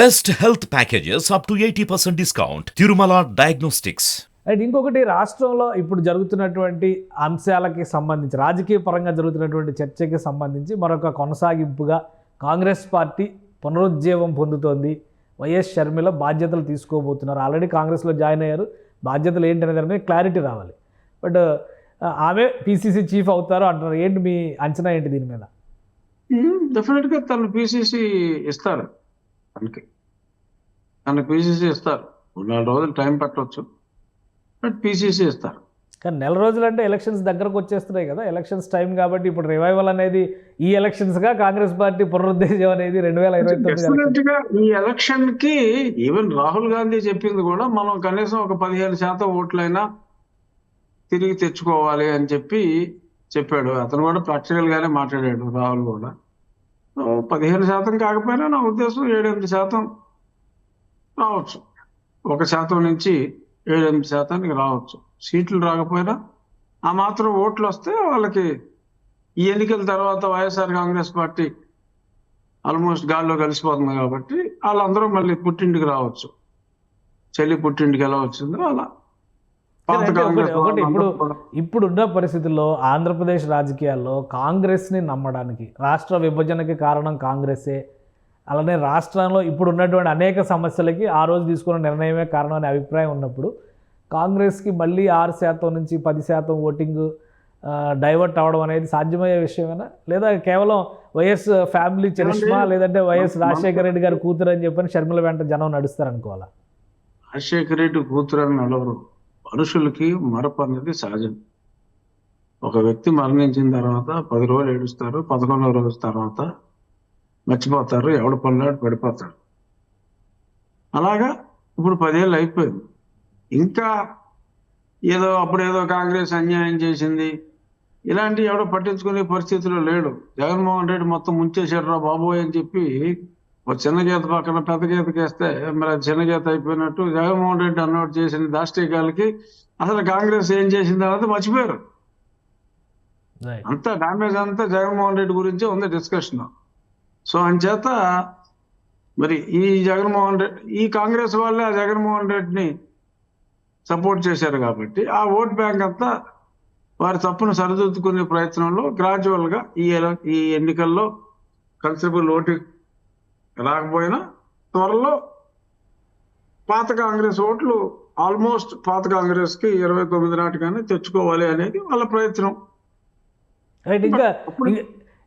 Best health packages up to 80% discount. Tirumala Diagnostics. And ఇంకొకటి రాష్ట్రంలో ఇప్పుడు జరుగుతున్నటువంటి అంశాలకి సంబంధించి రాజకీయ పరంగా జరుగుతున్నటువంటి చర్చకి సంబంధించి మరొక కొనసాగింపుగా కాంగ్రెస్ పార్టీ పునరుజ్జీవం పొందుతోంది. వైఎస్ షర్మిల బాధ్యతలు తీసుకోబోతున్నారు. ఆల్రెడీ కాంగ్రెస్లో జాయిన్ అయ్యారు. బాధ్యతలు ఏంటి అనే దాని మీద క్లారిటీ రావాలి. బట్ ఆమె పిసిసి చీఫ్ అవుతారు అంటున్నారు. ఏంటి మీ అంచనా ఏంటి దీని మీద? డెఫినెట్గా తను పిసిసి ఇస్తారు. తనకి తన పిసిసి ఇస్తారు. మూడు నాలుగు రోజులు టైం పట్టవచ్చు బట్ పిసిసి ఇస్తారు. కానీ నెల రోజులు అంటే ఎలక్షన్స్ దగ్గరకు వచ్చేస్తున్నాయి కదా. ఎలక్షన్స్ టైం కాబట్టి ఇప్పుడు రివైవల్ అనేది ఈ ఎలక్షన్స్గా కాంగ్రెస్ పార్టీ పునరుద్ధేశం అనేది రెండు వేల ఇరవై తొమ్మిది ఈ ఎలక్షన్కి ఈవెన్ రాహుల్ గాంధీ చెప్పింది కూడా మనం కనీసం ఒక పదిహేను శాతం ఓట్లైనా తిరిగి తెచ్చుకోవాలి అని చెప్పి చెప్పాడు. అతను కూడా ప్రాక్టికల్ గానే మాట్లాడాడు రాహుల్ కూడా. పదిహేను శాతం కాకపోయినా నా ఉద్దేశం ఏడెనిమిది శాతం రావచ్చు. ఒక శాతం నుంచి ఏడెనిమిది శాతానికి రావచ్చు. సీట్లు రాకపోయినా ఆ మాత్రం ఓట్లు వస్తే వాళ్ళకి ఈ ఎన్నికల తర్వాత వైఎస్ఆర్ కాంగ్రెస్ పార్టీ ఆల్మోస్ట్ గాల్లో కలిసిపోతుంది కాబట్టి వాళ్ళందరూ మళ్ళీ పుట్టింటికి రావచ్చు. చెల్లి పుట్టింటికి ఎలా వచ్చిందో అలా. ఒకటి- ఇప్పుడు ఇప్పుడున్న పరిస్థితుల్లో ఆంధ్రప్రదేశ్ రాజకీయాల్లో కాంగ్రెస్ని నమ్మడానికి రాష్ట్ర విభజనకి కారణం కాంగ్రెసే. అలానే రాష్ట్రంలో ఇప్పుడు ఉన్నటువంటి అనేక సమస్యలకి ఆ రోజు తీసుకున్న నిర్ణయమే కారణం అనే అభిప్రాయం ఉన్నప్పుడు కాంగ్రెస్కి మళ్ళీ ఆరు శాతం నుంచి పది శాతం ఓటింగ్ డైవర్ట్ అవ్వడం అనేది సాధ్యమయ్యే విషయమేనా? లేదా కేవలం వైఎస్ ఫ్యామిలీ చరిష్మా లేదంటే వైఎస్ రాజశేఖర రెడ్డి గారి కూతురు అని చెప్పని షర్మిల వెంట జనం నడుస్తారనుకోవాలా? రాజశేఖర రెడ్డి కూతురని నలుగురు మనుషులకి మరపు అనేది సహజం. ఒక వ్యక్తి మరణించిన తర్వాత పది రోజులు ఏడుస్తారు పదకొండవ రోజు తర్వాత మర్చిపోతారు ఎవడు పనులాడు పడిపోతాడు. అలాగా ఇప్పుడు పదేళ్ళు అయిపోయింది. ఇంకా ఏదో అప్పుడు ఏదో కాంగ్రెస్ అన్యాయం చేసింది. ఇలాంటి ఎవడో పట్టించుకునే పరిస్థితిలో లేడు. జగన్మోహన్ రెడ్డి మొత్తం ముంచేశాడు రా బాబోయ్ అని చెప్పి ఒక చిన్న గీత పక్కన పెద్ద గీతకి వేస్తే మరి అది చిన్న గీత అయిపోయినట్టు జగన్మోహన్ రెడ్డి అన్నోట్ చేసిన దాష్టికాలకి అసలు కాంగ్రెస్ ఏం చేసింది అన్నది మర్చిపోయారు. అంతా డామేజ్ అంతా జగన్మోహన్ రెడ్డి గురించే ఉంది డిస్కషన్ సో అంచేత మరి ఈ జగన్మోహన్ రెడ్డి ఈ కాంగ్రెస్ వాళ్ళే ఆ జగన్మోహన్ రెడ్డిని సపోర్ట్ చేశారు కాబట్టి ఆ ఓట్ బ్యాంక్ అంతా వారి తప్పును సరిదిద్దుకునే ప్రయత్నంలో గ్రాడ్యువల్గా ఈ ఈ ఎన్నికల్లో కన్సిడరబుల్ ఓటు రాకపోయినా త్వరలో పాత కాంగ్రెస్ ఓట్లు ఆల్మోస్ట్ పాత కాంగ్రెస్కి ఇరవై తొమ్మిది నాటిగానే తెచ్చుకోవాలి అనేది వాళ్ళ ప్రయత్నం. రైట్ ఇంకా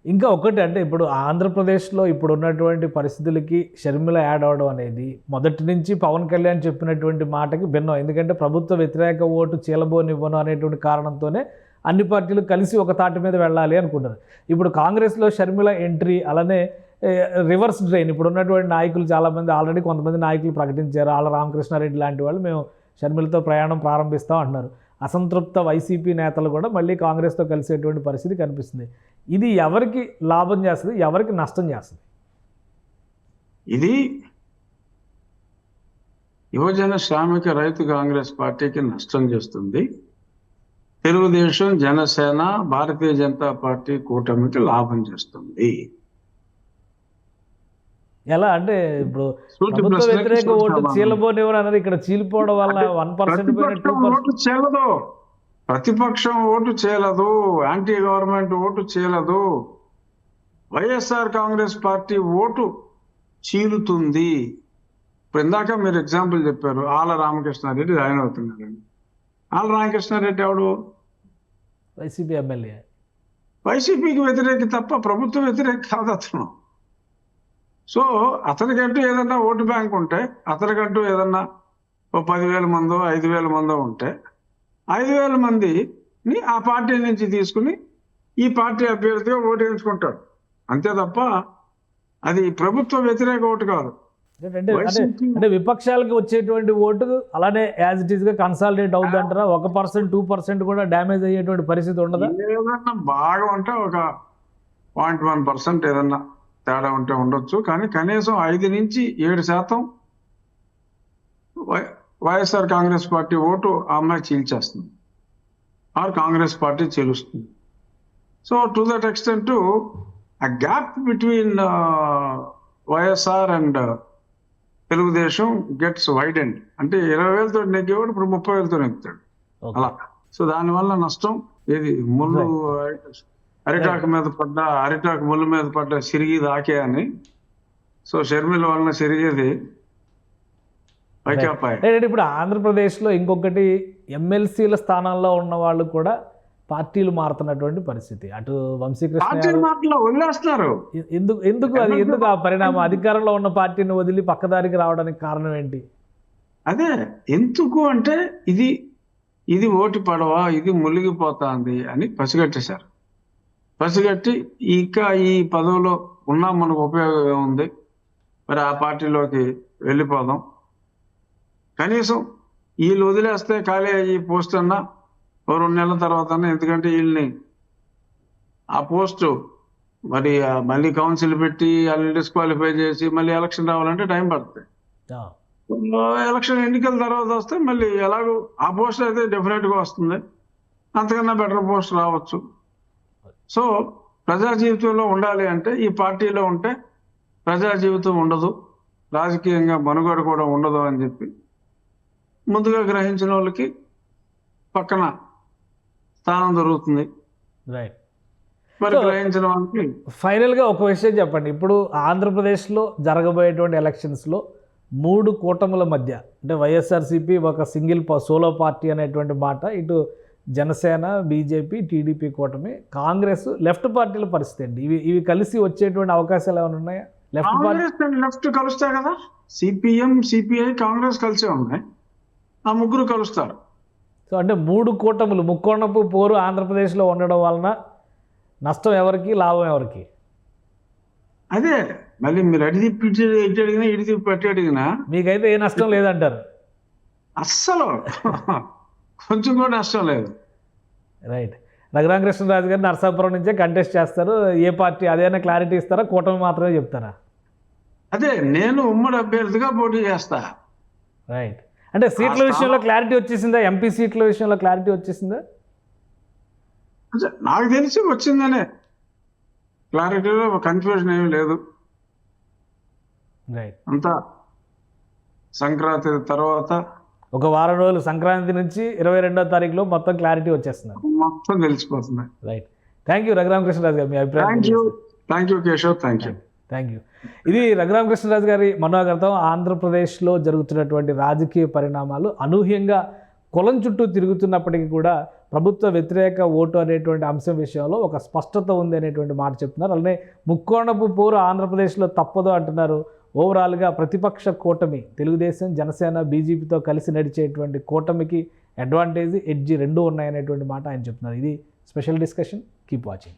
ఇంకా ఒకటి అంటే ఇప్పుడు ఆంధ్రప్రదేశ్లో ఇప్పుడు ఉన్నటువంటి పరిస్థితులకి షర్మిల యాడ్ అవడం అనేది మొదటి నుంచి పవన్ కళ్యాణ్ చెప్పినటువంటి మాటకి భిన్నం. ఎందుకంటే ప్రభుత్వ వ్యతిరేక ఓటు చీలబోనివ్వను అనేటువంటి కారణంతోనే అన్ని పార్టీలు కలిసి ఒక తాటి మీద వెళ్ళాలి అనుకుంటారు ఇప్పుడు కాంగ్రెస్లో షర్మిల ఎంట్రీ అలానే రివర్స్ డ్రైన్ ఇప్పుడు ఉన్నటువంటి నాయకులు చాలామంది ఆల్రెడీ కొంతమంది నాయకులు ప్రకటించారు. ఆళ్ళ రామకృష్ణారెడ్డి లాంటి వాళ్ళు మేము షర్మిలతో ప్రయాణం ప్రారంభిస్తాం అంటున్నారు. అసంతృప్త వైసీపీ నేతలు కూడా మళ్ళీ కాంగ్రెస్తో కలిసేటువంటి పరిస్థితి కనిపిస్తుంది. ఇది ఎవరికి లాభం చేస్తుంది? ఎవరికి నష్టం చేస్తుంది? ఇది యువజన శ్రామిక రైతు కాంగ్రెస్ పార్టీకి నష్టం చేస్తుంది. తెలుగుదేశం జనసేన భారతీయ జనతా పార్టీ కూటమికి లాభం చేస్తుంది. ఎలా అంటే ఇప్పుడు ప్రభుత్వ వ్యతిరేక ఓటు. చీలబోనివ్వరు అన్నది ఇక్కడ చీలిపోవడం వల్ల వన్ పర్సెంట్ చేయలేదు. ప్రతిపక్షం ఓటు చేయలేదు. యాంటీ గవర్నమెంట్ ఓటు చేయలేదు. వైఎస్ఆర్ కాంగ్రెస్ పార్టీ ఓటు చీలుతుంది. ఇప్పుడు ఇందాక మీరు ఎగ్జాంపుల్ చెప్పారు. ఆల రామకృష్ణారెడ్డి జాయిన్ అవుతున్నారని ఆల రామకృష్ణారెడ్డి ఎవడు? YCP MLA. వైసీపీకి వ్యతిరేకి తప్ప ప్రభుత్వ వ్యతిరేకి కాదు అతను. సో అతనికంటూ ఏదన్నా ఓటు బ్యాంక్ ఉంటే అతనికంటూ ఏదన్నా ఓ పదివేల మందో ఐదు వేల మందో ఉంటే ఐదు వేల మందిని ఆ పార్టీ నుంచి తీసుకుని ఈ పార్టీ అభ్యర్థిగా ఓటు వేయించుకుంటాడు అంతే తప్ప అది ప్రభుత్వ వ్యతిరేక ఓటు కాదు. అంటే విపక్షాలకి వచ్చేటువంటి ఓటు అలానే యాజ్ ఇట్ ఈస్గా కన్సాలిడేట్ అవుతుంది అంటారా ఒక పర్సెంట్ టూ పర్సెంట్ కూడా డ్యామేజ్ అయ్యేటువంటి పరిస్థితి ఉండదా? ఏదన్నా బాగా ఉంటే ఒక పాయింట్ వన్ పర్సెంట్ ఏదన్నా తేడా ఉంటే ఉండొచ్చు కానీ కనీసం ఐదు నుంచి ఏడు శాతం వైఎస్ఆర్ కాంగ్రెస్ పార్టీ ఓటు ఆ అమ్మాయి చీల్చేస్తుంది. Or Congress party చీలుస్తుంది. So to that extent uh gap between YSR and Telugu Desam gets widened అంటే ఇరవై వేలతో నెగ్గేవాడు ఇప్పుడు ముప్పై వేలతో నెగ్గుతాడు. అలా. సో దానివల్ల నష్టం ఇది ముళ్ళు అరిటాకు మీద పడ్డ అరిటాకు ముళ్ళు మీద పడ్డ సిరిగిది ఆకే అని. సో షర్మిల వలన సిరిగేది ఇప్పుడు ఆంధ్రప్రదేశ్లో ఇంకొకటి ఎమ్మెల్సీల స్థానాల్లో ఉన్న వాళ్ళు కూడా పార్టీలు మారుతున్నటువంటి పరిస్థితి. అటు వంశీకృష్ణ వదిలేస్తున్నారు. ఎందుకు ఎందుకు అది? ఎందుకు? ఆ పరిణామం? అధికారంలో ఉన్న పార్టీని వదిలి పక్కదారికి రావడానికి కారణం ఏంటి? అదే ఎందుకు అంటే ఇది ఇది ఓటి పడవ ఇది మునిగిపోతాంది అని పసిగట్టేశారు. పసిగట్టి ఇంకా ఈ పదవిలో ఉన్నా మనకు ఉపయోగం ఉంది. మరి ఆ పార్టీలోకి వెళ్ళిపోదాం. కనీసం వీళ్ళు వదిలేస్తే ఖాళీ అయ్యి పోస్ట్ అన్నా ఓ రెండు నెలల తర్వాత అన్నా ఎందుకంటే వీళ్ళని ఆ పోస్టు మరి మళ్ళీ కౌన్సిల్ పెట్టి వాళ్ళని డిస్క్వాలిఫై చేసి మళ్ళీ ఎలక్షన్ రావాలంటే టైం పడుతుంది. ఎలక్షన్ ఎన్నికల తర్వాత వస్తే మళ్ళీ ఎలాగో ఆ పోస్ట్ అయితే డెఫినెట్గా వస్తుంది. అంతకన్నా బెటర్ పోస్ట్ రావచ్చు. సో ప్రజా జీవితంలో ఉండాలి అంటే ఈ పార్టీలో ఉంటే ప్రజా జీవితం ఉండదు. రాజకీయంగా మనుగడ కూడా ఉండదు అని చెప్పి ముందుగా గ్రహించిన వాళ్ళకి పక్కన స్థానం దొరుకుతుంది. రైట్ మరి గ్రహించిన వాళ్ళకి ఫైనల్గా ఒక విషయం చెప్పండి. ఇప్పుడు ఆంధ్రప్రదేశ్లో జరగబోయేటువంటి ఎలక్షన్స్లో మూడు కూటముల మధ్య అంటే వైఎస్ఆర్సీపీ ఒక సింగిల్ సోలో పార్టీ అనేటువంటి మాట ఇటు జనసేన బీజేపీ టీడీపీ కూటమి కాంగ్రెస్ లెఫ్ట్ పార్టీల పరిస్థితి అండి. ఇవి ఇవి కలిసి వచ్చేటువంటి అవకాశాలు ఏమైనా ఉన్నాయా? లెఫ్ట్ పార్టీ లెఫ్ట్ కలుస్తాయి కదా. సిపిఎం సిపిఐ కాంగ్రెస్ కలిసే ఉన్నాయి. ఆ ముగ్గురు కలుస్తారు. సో అంటే మూడు కూటములు ముక్కోణపు పోరు ఆంధ్రప్రదేశ్లో ఉండడం వలన నష్టం ఎవరికి లాభం ఎవరికి? అదే మళ్ళీ మీరు అడి తిప్పి ఇటు ఇటు అడిగినా తిప్పి అటు అడిగినా మీకైతే ఏ నష్టం లేదంటారు. అస్సలు. కొంచెం కూడా నష్టం లేదు. రైట్ రఘురామకృష్ణరాజు గారు నరసాపురం నుంచే కంటెస్ట్ చేస్తారు. ఏ పార్టీ అదేనా క్లారిటీ ఇస్తారా? కూటమి మాత్రమే చెప్తారా? అదే నేను ఉమ్మడి అభ్యర్థిగా పోటీ చేస్తా. రైట్ అంటే సీట్ల విషయంలో క్లారిటీ వచ్చేసిందా? ఎంపీ సీట్ల విషయంలో క్లారిటీ వచ్చేసిందా? నాకు తెలిసి వచ్చిందనే. క్లారిటీలో కన్ఫ్యూజన్ ఏమీ లేదు. రైట్ అంతా సంక్రాంతి తర్వాత ఒక వారం రోజులు సంక్రాంతి నుంచి ఇరవై రెండో తారీఖులో మొత్తం క్లారిటీ వచ్చేస్తున్నారు మొత్తం తెలిసిపోతుంది. Right thank you Raghuramakrishnaraju garu. మీ అభిప్రాయం thank you thank you Keshav thank you thank you ఇది రఘురామకృష్ణరాజు గారి మనోగతం. ఆంధ్రప్రదేశ్లో జరుగుతున్నటువంటి రాజకీయ పరిణామాలు అనూహ్యంగా కులం చుట్టూ తిరుగుతున్నప్పటికీ కూడా ప్రభుత్వ వ్యతిరేక ఓటు అనేటువంటి అంశం విషయంలో ఒక స్పష్టత ఉంది అనేటువంటి మాట చెప్తున్నారు. అలానే ముక్కోణపు పోరు ఆంధ్రప్రదేశ్లో తప్పదు అంటున్నారు. ఓవరాల్గా ప్రతిపక్ష కూటమి తెలుగుదేశం జనసేన బీజేపీతో కలిసి నడిచేటువంటి కూటమికి అడ్వాంటేజ్ ఎడ్జి రెండు ఉన్నాయనేటువంటి మాట ఆయన చెప్తున్నారు. ఇది స్పెషల్ డిస్కషన్ కీప్ వాచింగ్